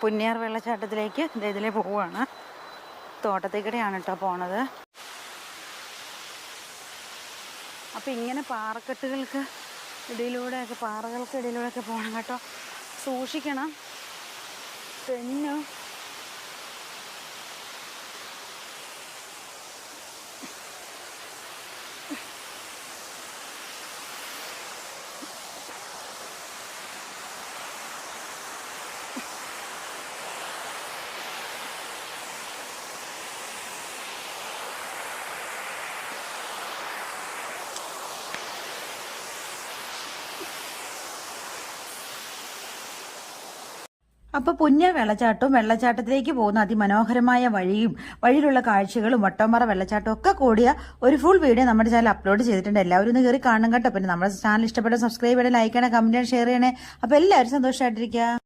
പുന്നിയാർ വെള്ളച്ചാട്ടത്തിലേക്ക് ഇതിലെ പോവുകയാണ് തോട്ടത്തിൽ കൂടെയാണ് കേട്ടോ പോണത്. അപ്പം ഇങ്ങനെ പാറക്കെട്ടുകൾക്ക് ഇടയിലൂടെയൊക്കെ പാറകൾക്ക് ഇടയിലൂടെയൊക്കെ പോകണം കേട്ടോ. സൂക്ഷിക്കണം. തെന്നു അപ്പൊ പുന്ന വെള്ളച്ചാട്ടവും വെള്ളച്ചാട്ടത്തിലേക്ക് പോകുന്ന അതിമനോഹരമായ വഴിയും വഴിയിലുള്ള കാഴ്ചകളും വട്ടംപാറ വെള്ളച്ചാട്ടവും ഒക്കെ കൂടിയ ഒരു ഫുൾ വീഡിയോ നമ്മുടെ ചാനൽ അപ്ലോഡ് ചെയ്തിട്ടുണ്ട്. എല്ലാവരും ഒന്ന് കയറി കാണണം കേട്ടോ. പിന്നെ നമ്മുടെ ചാനൽ ഇഷ്ടപ്പെട്ട സബ്സ്ക്രൈബ് ചെയ്യണേ ലൈക്ക് ചെയ്യണേ കമന്റ് ചെയ്യണേ ഷെയർ ചെയ്യണേ. അപ്പൊ എല്ലാവരും സന്തോഷമായിട്ടിരിക്കുക